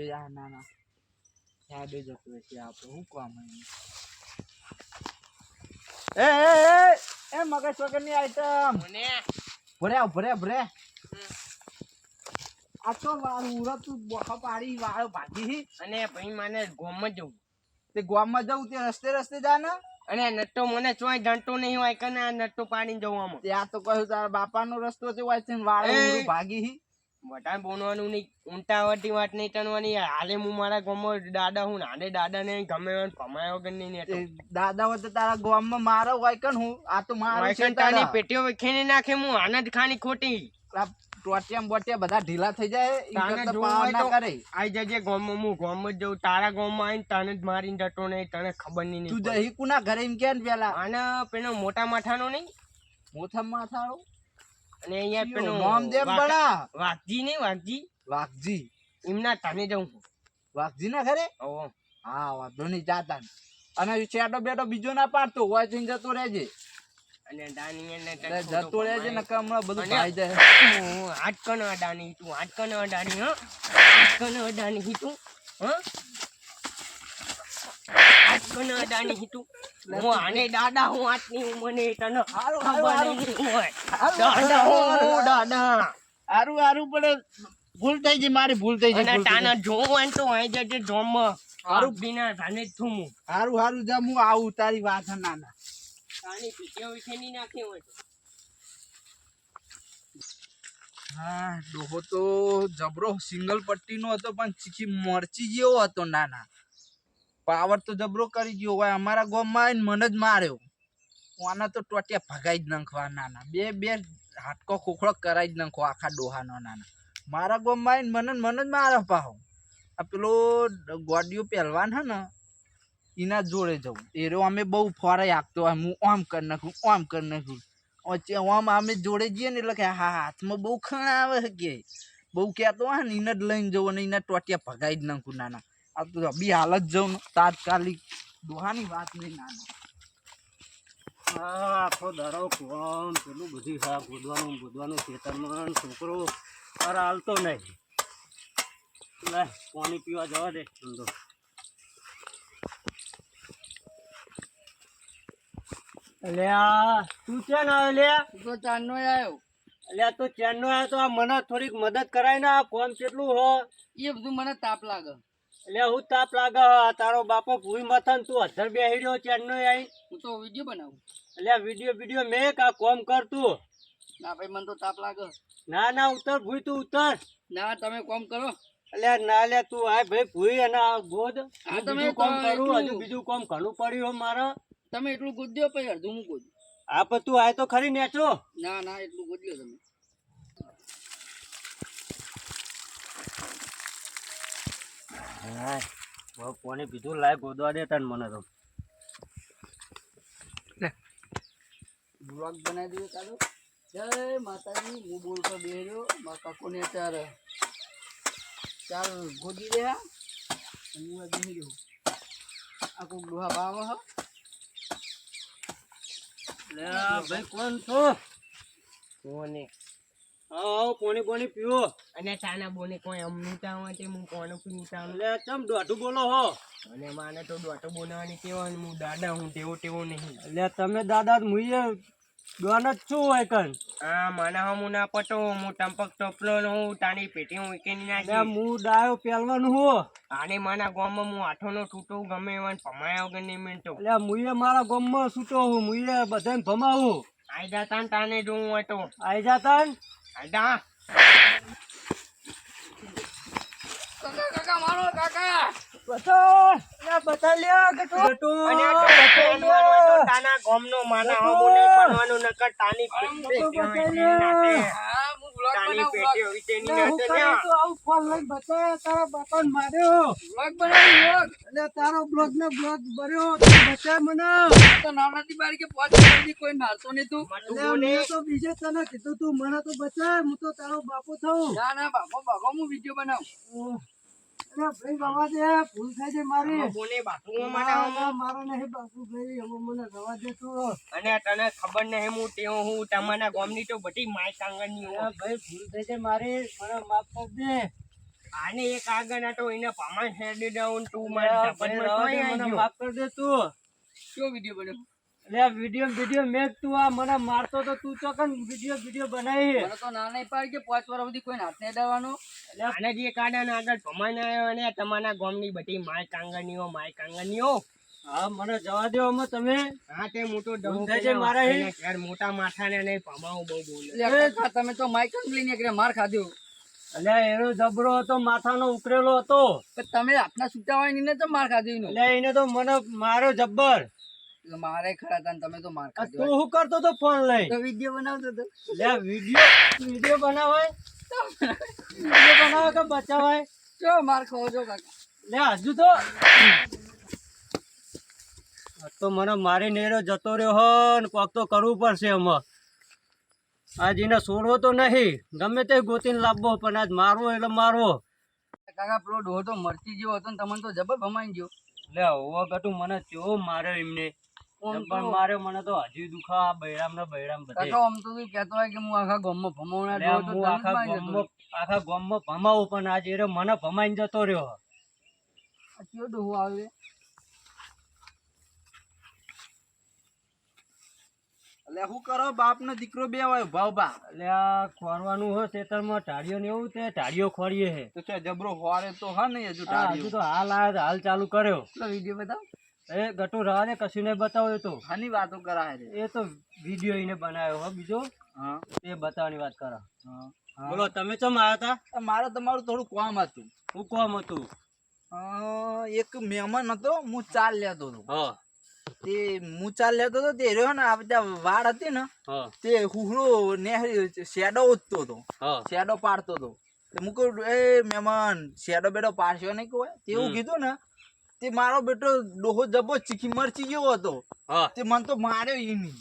કયો જા ના ના હેડે જતો હશે આપણે શું કામ એ એ એ એ મગજ વગરની આઈટમ મને? ભરે ભરે ભરે. આ તો વાળું ઉરતું બોખા પાડી વાળો ભાગી અને ભાઈ મને ગોમમાં જવું. તે ગોમમાં જવું તે રસ્તે રસ્તે જા ને અને નટ્ટો મને ચોય ડંટો નહીં હોય કે આ નટ્ટો પાડીને જવું આમાં. ત્યાં તો કહ્યું તારા બાપાનો રસ્તો છે હોય છે વાળો ભાગી હી. બોનવાનું નહીં ઊંટાવાટી વાત નહીં ટનવાની હાલે હું મારા ગામમાં દાદા હું નાને દાદા ને ગમે એમ કમાયો કે નહીં દાદા હોય તો તારા ગામમાં મારો હોય કે હું? આ તો મારો છે વાયકંટાની પેટીઓ વિખેરી નાખે હું આનંદ ખાની ખોટી. ટોટિયા બોટિયા બધા ઢીલા થઈ જાય તને જોવા ના કરે. આઈ જજે ગામમાં હું ગામમાં જઉં તારા ગામમાં આવીને તને જ મારીને જતો નહીં તને ખબર નહીં તું નહીં જઈ કુના ઘરે એમ કે પેલા. આને પેલો મોટા માથાનો નહીં? મોથા માથાળો અને અહીંયા પેલો મોમદેવ બડા વાઘજી નહીં વાઘજી. વાઘજી. એમના તાને જઉં છું. વાઘજી ના ઘરે? ઓહો. હા વાંધો નહીં જાતા અને ચેટો બેટો બીજો ના પાડતો હોય તો જતો રહેજે. અને દાની એને જતો રહેજે. ને હમણાં બધું ખાઈ જાય હું અડાની તું હાડકન અડાની હં? હાડકન અડાની તું હં? હાડકન અડાની તું હું આને દાદા હું આટની હું મને તને ખબર નહીં હોય. દાદા હું દાદા. હારું હારું પણ ભૂલ થઈ ગઈ મારી ભૂલ થઈ ગઈ અને તાના ગઈ. જોવું હોય ને તો અહીં જજે જોમ. હારું. બિના ધાને જ છું હું હારું હારું જા હું આવું તારી વાત નાના. તાની પીટીઓ વિખેરી નાખી હોય હા ડોહો તો જબરો સિંગલ પટ્ટીનો હતો પણ ચીખી મરચી જેવો હતો નાના. પાવર તો જબરો કરી ગયો હોય. અમારા ગામમાં આવીને મને જ માર્યો. આના તો ટોટિયા ભગાઈ જ નાખવા નાના. બે બે હાટકો ખોખડો કરાઈ જ નાખો આખા ડોહાનો નાના. મારા ગામમાં આવીને મને મને જ મારે પાહો. આ પેલો ગોડિયો પહેલવાન હે ને, એના જોડે જવું એરો અમે બહુ ફોરાઈ આપતો હોય. હું આમ કરી નાખું, આમ કરી નાખું. વચ્ચે આમ, અમે જોડે જઈએ ને એટલે કે હા હાથમાં બહુ ખણ આવે કે. બહુ કહેતો હોય ને એને જ લઈને જવું ને એના ટોટિયા ભગાઈ જ નાખું નાના. આ તો બી હાલત જઉં તાત્કાલિક. દોહાની વાત નહીં ના આખો દાડો કોણ પેલું બધું હા ગોદવાનું ગોદવાનું ખેતરમાં છોકરો. અરે હાલતો નહીં. લે પાણી પીવા જવા દે. ધંધો. અલ્યા તું ચેન આવ્યો લે તો ચાંદનો આવ્યો. અલ્યા તો ચેનનો આવ્યો તો આ મને થોડીક મદદ કરાય ને આ કોમ કેટલું હો? એ બધું મને તાપ લાગે. અલ્યા હું તાપ લાગે તારો બાપો ભૂઈ મથન તું અધર બેહી રહ્યો ચેનનો આઈ. હું તો વીડિયો બનાવું. એટલે વીડિયો વિડિયો મે કા કોમ કર તું. ના ભાઈ મને તો તાપ લાગે. ના ના ઉતર ભૂઈ તું ઉતર. ના તમે કોમ કરો. એટલે ના લે તું આ ભાઈ ભૂઈ અને આ ગોદ. આ તમે કોમ કરું હજુ બીજું કોમ ઘણું પડ્યું હો મારે. તમે એટલું ગોદ્યો પછી અડધું હું ગોદ્યું. આ પણ તું આય તો ખરી નેચરો ના ના એટલું ગોદ્યો તમે. હા કોને બીજું લાય ગોદવા દે તને મને તો. બ્લોગ બનાવી દીધો ચાલો જય માતાજી હું બોલતો બેહ્યો મારા કાકોને ચાર ચાર ગોદી દે હા બેહી રહ્યો આ કોઈ ડોહા ભાવ હ. ભાઈ કોણ છો? કોને આવો કોની પોણી પીવો. અને ચાના બોને કોઈ અમનુતા હોય તે હું કોને પીવતા લે તમ દોઢું બોલો હો. અને માને તો દોઢું બોલાવાની કેવા હું દાદા હું તેવો તેવો નહીં. લે તમે દાદા મુઈએ જ છું હોય કન હા મને હમું ના પટો હું ટંપક ટોપલો નો હું તાની પેટી હું લે નાખી. હું ડાયો પહેલવાનું હું. આને મારા ગામમાં હું આઠો નો તૂટો ગમે એવા ભમાયા વગર નહીં મિનતો એટલે મુઈએ મારા ગામમાં છૂટો હું મુઈએ બધાને ભમાવું. આઈ જાતા ને તાને જોવું હોય તો. આઈ જાતા આઈ કાકા કાકા મારો કાકા. બતા ગટો ગટો અને તો તાના ગામનો માના હમું નહીં ભણવાનું નકર તાની પેટી તાની બનાવું પેટી વિકેની લે હું નાખે કરે લ્યા. તો આવું ફોન લઈને બતા તારા બાપાને માર્યો. બ્લોગ બનાવું બ્લોગ એટલે તારો બ્લોગ ને બ્લોગ ભર્યો. તો બચાય મને. તો નાનાથી બારી કે પહોંચી કોઈ મારતો નહીં તું. માટું એટલે બોલે. મેં તો બીજે તને કીધું તું મને તો બચાય હું તો તારો બાપો થઉં. ના ના બાપો બાપો હું વીડિયો બનાવું. ભાઈ બાબા દે ભૂલ થાય છે મારી. આમાં બોલે બાપુમાં માના હમું. મારા મારા નહીં બાપુ ભાઈ હવે મને રવા દે તું. અને તને ખબર નહીં હું તેવો હું તમારા ગામની તો બધી માય કાંગરની ની હું ભાઈ ભૂલ થઈ છે મારી મને માફ કર દે. આને એક આગળ હતો એને પામાં હેડી ડાઉન તું મારી મને માફ કર દે તું. શું વીડિયો બન્યો લે વિડિયો વિડિયો મેં તું આ મને મારતો તો તું ચોકન વિડિયો વિડિયો બનાવી મને તો ના નહીં પાડી કે પાંચ વાર સુધી કોઈ હાથ નહીં અડાડવાનો અને જે કાઢાને આગળ ભમાઈને આવ્યો અને તમારા ગામની બધી માય કાંગણીઓ માય કાંગણીઓ. હા મને જવા દો અમે તમે. હા તે મોટો ઊંધા છે મારા હે? યાર મોટા માથાને નહીં ભમાવું બહુ બોલે. તમે તો માય કાંગલી ને નીકળ્યા, માર ખાધ્યો એટલે એનો જબરો હતો માથાનો ઉકરેલો હતો. તમે હાથના છૂટા હોય ને તો માર ખાધી એટલે એને તો મને મારો જબ્બર. મારે ખરા તા તમે તો માર ખાધો તું શું કરતો તો ફોન લઈ તો વીડિયો બનાવતો તો લે વીડિયો વીડિયો બનાવાય વીડિયો બનાવે કે બચાવાય જો માર ખો જો કાકા. લે હજુ તો. તો મને મારી નેરો જતો રહ્યો હો ને કોક તો કરવું પડશે એમાં. આજ એને છોડવો તો નહીં ગમે તે ગોતીને લાવવો પણ આજ મારવો એટલે મારવો. કાકા પેલો ડોહો તો મરચી જેવો હતો ને તમને તો જબર ભમાઈ ગયો. લે હોવા ગટુ મને ચો માર્યો એમને. આમ જબ્બર મને તો હજી દુખા બૈરામ ને બૈરામ બધે. કાકા આમ તો કહેતો હોય કે હું આખા ગામમાં ભમાવણા તો હું આખા ગામમાં આખા ગામમાં ભમાવું પણ આજ એ મને ભમાઈને જતો રહ્યો. આ કયો ડોહો આવે? એટલે શું કરો? બાપ ને દીકરો બે હોય ભાવ બા એટલે આ ખોરવાનું હોય ખેતરમાં ટાળીઓ ને એવું તે ટાળીઓ ખોરીએ છે. તો છે જબરો ખોરે તો હા નહીં હજુ આ હજુ તો હાલ આયા હાલ ચાલુ કર્યો. વીડિયો બતાવ? એ ગટુ રવા દે કશું નહીં બતાવો તો. હાની વાતો કરાય છે. એ તો વીડિયો એને બનાવ્યો હો બીજો? હા. એ બતાવવાની વાત કરા. હા. બોલો તમે ચમ આવ્યા હતા મારે તમારું થોડું કામ હતું. હું કામ હતું? એક મહેમાન હતો હું ચાલ લેતો હતો. હા. તે હું ચાલ લેતો હતો તે રહ્યો ને આ બધા વાળ હતી ને તે હુહડો નેહરી શેડો ઉતતો હતો. શેડો પાડતો હતો. તે હું એ મહેમાન શેડો બેડો પાડશો નહીં કોઈ? તેવું કીધું ને તે મારો બેટો ડોહો જબો ચીખી મરચી ગયો હતો. તે મન તો માર્યો ઈ નહીં.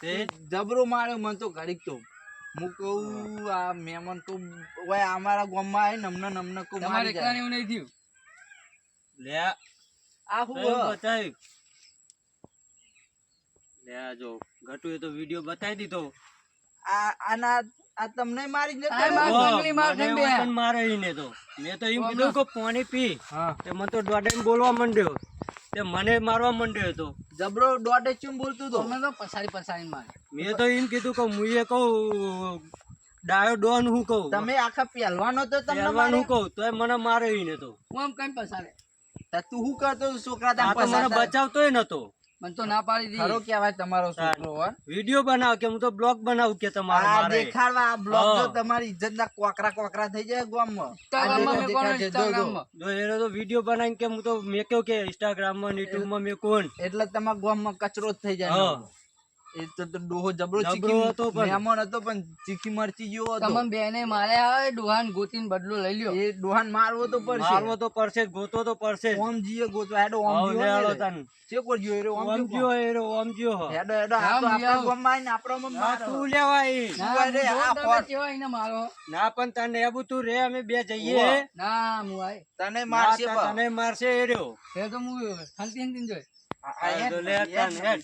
તે જબરો માર્યો મન તો ઘડીક તો. હું કહું આ મહેમાન તો ઓય અમારા ગામમાં આવીને અમને નમના કો મારી જાય. એવું નહીં થયું? લે આ. હું બતાવ્યું? લે આ જો ઘટુ એ તો વીડિયો બતાવી દીધો. આ આના આ તમને મારી માર તો. મેં તો એમ કીધું કે પાણી પી. તે મને તો દોડાઈને બોલવા માંડ્યો. તે મને મારવા માંડ્યો હતો. જબરો દોઢે ચુમ બોલતો તો. તમે તો પસારી પસારી મારે મેં તો એમ કીધું કે હું એ કહું ડાયો ડોન હું કહું. તમે આખા પહેલવાનો તો તમને. હું કહું તોય મને મારે ઈને તો. હું એમ કઈ પસારે તું શું કરતો? છોકરા મને બચાવતોય નતો. મને તો ના પાડી ખરો દીધી કહેવાય તમારો છોકરો હોય વીડિયો બનાવ કે હું તો બ્લોગ બનાવું કે તમારે આ દેખાડવા આ બ્લોગ તો તમારી ઇજ્જત ના કોકરા કોકરા થઈ જાય ગામમાં. ઇન્સ્ટાગ્રામમાં મેં કોણ. ઇન્સ્ટાગ્રામમાં જો એને તો વીડિયો બનાવીને કે હું તો મેં કહ્યું કે ઇન્સ્ટાગ્રામમાં યુટ્યુબમાં મે કોણ એટલે તમારા ગામમાં કચરો જ થઈ જાય. એ તો તો ડોહો જબરો જબરો હતો પણ. મહેમાન હતો પણ ચીખી મરચી જેવો હતો. તમને બેને મારે આવે ડોહાન ગોતીને બદલો લઈ લ્યો. એ ડોહાન મારવો તો પડશે. મારવો તો પડશે ગોતો તો પડશે. ઓમ જીએ ગોતો. હેડો ઓમ જીઓ લે હાલો ને. તાન. છે જીઓ રે ઓમ જીઓ ઓમ હેડો હેડો આ તો આપણા આ કેવા એને મારો. પણ તને આબુ તું રે અમે બે જઈએ. ના હું આય. તને મારશે તને મારશે એ રહ્યો. એ તો હું શાંતિ શાંતિ જોઈ આ- આ તો લે હેડ, હેડ.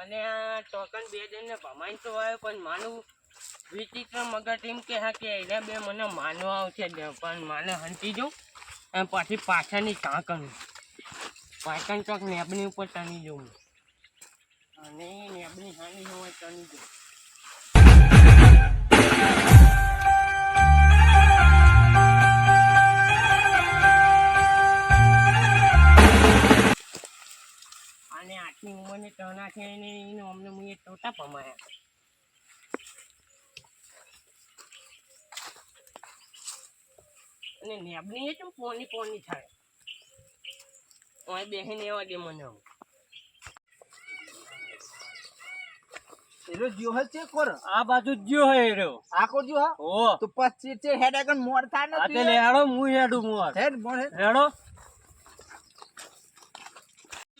અને આ ટોકન બે જણને ભમાઈને તો આવ્યો, પણ માનું વિચિત્ર મગજ એમ કે હા કે એને બે મને માનવા આવશે પણ માને હંતી જઉં અને પાછી પાછળની ટાંકણ પાટણ ચોક નેબની ઉપર ટની જઉં અને નેબની હાની હોય ટની જઉં અને આટલી ઉંમરની ટના છે એને એને અમને મુએ ટોટા પમાયા અને નેબની એ તો પોની પોની થાય ઓય બેહીને એવા દે મને હવે. એરો જીઓ હે ચેક કર આ બાજુ જ જ્યો હે એ રહ્યો આખો જીઓ હા ઓ તો પછી તે હેડ આગળ મોર થાય ને આ તે તું એ. લેડો હું હેડું મોર હેડ મોર હેડ.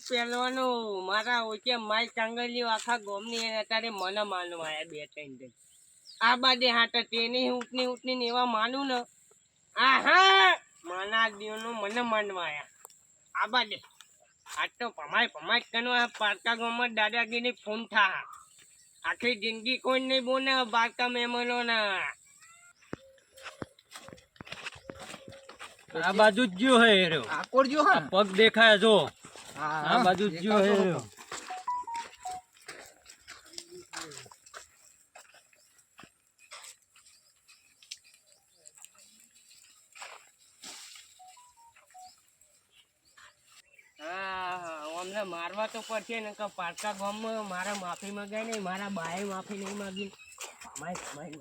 પહેલવાનું મારા ઓછે માય ચાંગલી આખા ગોમની એને અત્યારે મને માનવા આવ્યા બે ત્રણ જણ આ બાજે હાટ તેની ઉઠની ઉઠની ને એવા માનું ને. આહા! માના દીવનું મને માનવા આવ્યા આ બાજે. આજ તો ભમાય ભમાય કનવા પારકા ગામમાં દાદાગીરી ફોન થા. આખી જિંદગી કોઈ નહીં બોને બારકા મહેમાનો ના આ બાજુ જ ગયો હે એ આકોર જો હા? પગ દેખાય જો. હા, આ બાજુ જ ગયો હે. અમને મારવા તો પડશે ને કે પારકા ગામમાં મારા માફી માંગાય નહીં મારા બાએ માફી નહીં માંગી. માય માય.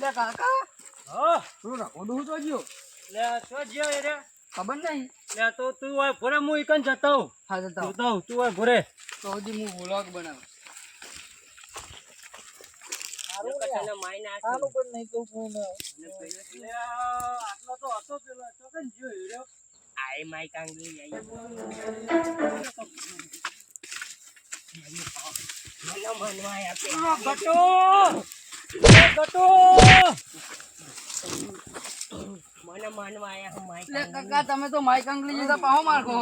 લે કાકા. હા, તું રખોડું તો ગયો? લે તો જ્યો એ રે? ખબર નહીં લે તો તું હોય ભોરે હું ઈકન જતો હોઉં. હા જતો જતો તું હોય ભરે તો હજી હું વ્લોગ બનાવું. આટલો તો હતો પેલો તો કે જ્યો એ મને માનવા. કાકા તમે તો માઈક અંગલી પાહો મારકો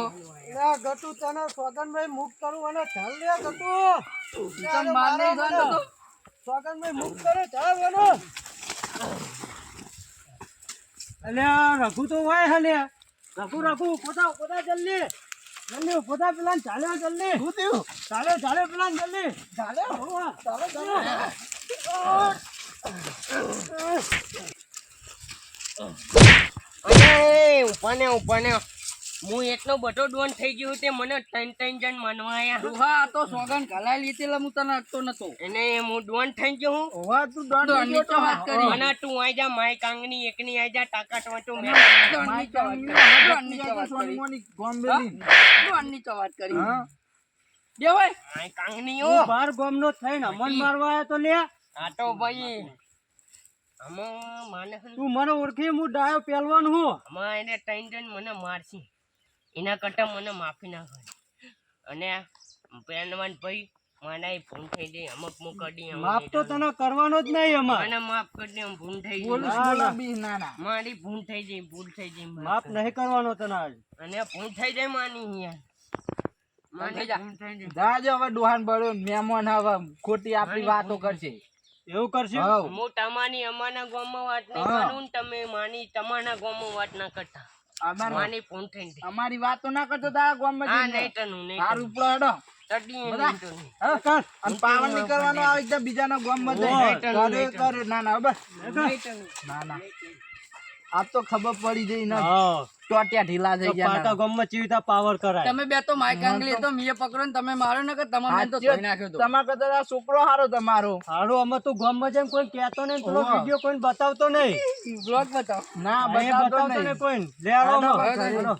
લે, ગટુ તને સોગનભાઈ મુક્ત કરું અને ચાલ લે ગટુ તમે માર નહીં દો તો સોગનભાઈ મુક્ત કરે ચાલ એનો અલ્યા રઘુ તો હોય હલે રઘુ રઘુ પોતા પોતા જલ્દી. જલ્દી પોતા પેલા ચાલ્યો જલ્દી. શું થયું? ચાલે ચાલે પેલા જલ્દી. ચાલે ચાલે ચાલે ઉપાને ઉપાને હું એટલો બધો ડોન થઈ ગયો તે મને ત્રણ ત્રણ જણ માનવા આયા ડોહા આ તો સોગન કલાઈ લીધી એટલે હું તને અટતો નતો. એને હું ડોન થઈ ગયો હું. ઓવા તું દોડ દોડની તો વાત કરી. મને તું આઈ જા માય કાંગની એકની આઈ જા ટાકા ટવાટું મે માય કાંગની ડોનની તો વાત કરી. ગોમ્બેલી દોડની તો વાત કરી. હા? દેવાય. માય કાંગની ઓ બાર ગોમનો થઈને મન મારવા આયો તો લે. આ તો ભાઈ આમાં માને તું મને ઓળખી હું ડાયો પહેલવાન હું. આમાં એને ત્રણ જણ મને મારશે. એના કરતા મને માફી ના કરે. અને પહેલવાન ભાઈ મને ભૂલ થઈ ગઈ અમુક મુક કડી માફ તો તને કરવાનો જ નહીં અમાર મને માફ કરી દે ભૂલ થઈ ગઈ. ના, ના. ગુલાબી ના ના. મારી ભૂલ થઈ ગઈ ભૂલ થઈ ગઈ માફ નહીં કરવાનો તને આજ. અને ભૂલ થઈ જાય માની યાર જાય જાજો હવે ડોહાન બળ્યો મહેમાન હવે ખોટી આપણી વાતો કરશે. એવું કરશે? હું તમારી અમારા ગામમાં વાત નહીં. કરું ને તમે માની તમારા ગામમાં વાત ના કરતા. અમાર માની ભૂલ થઈ અમારી વાતો ના કરતો તારા ગામમાં હા. નહીં તનું નહીં તારું ઉપડો હેડો. પાવનની કરવાનો આવે એકદમ બીજાના કરે ના ના બસ. ના ના. આજ તો ખબર પડી જઈ ને. હા. ટોટિયા ઢીલા થઈ તો ગયા પાટા ગામમાં ચીવી રીતે પાવર કરાય. તમે બે તો માઈક આંગલી તો મીએ પકડો ને તમે મારો ને કે તમે મને તો ધોઈ નાખ્યો તો. તમાર કરતા આ છોકરો હારો તમારો. હારો અમે તું ગામમાં જેમ કોઈ કહેતો નહીં થોડો વિડિયો કોઈ બતાવતો નહીં. બ્લોગ બતાવ. ના બતાવતો નહીં. કોઈ લે આવો.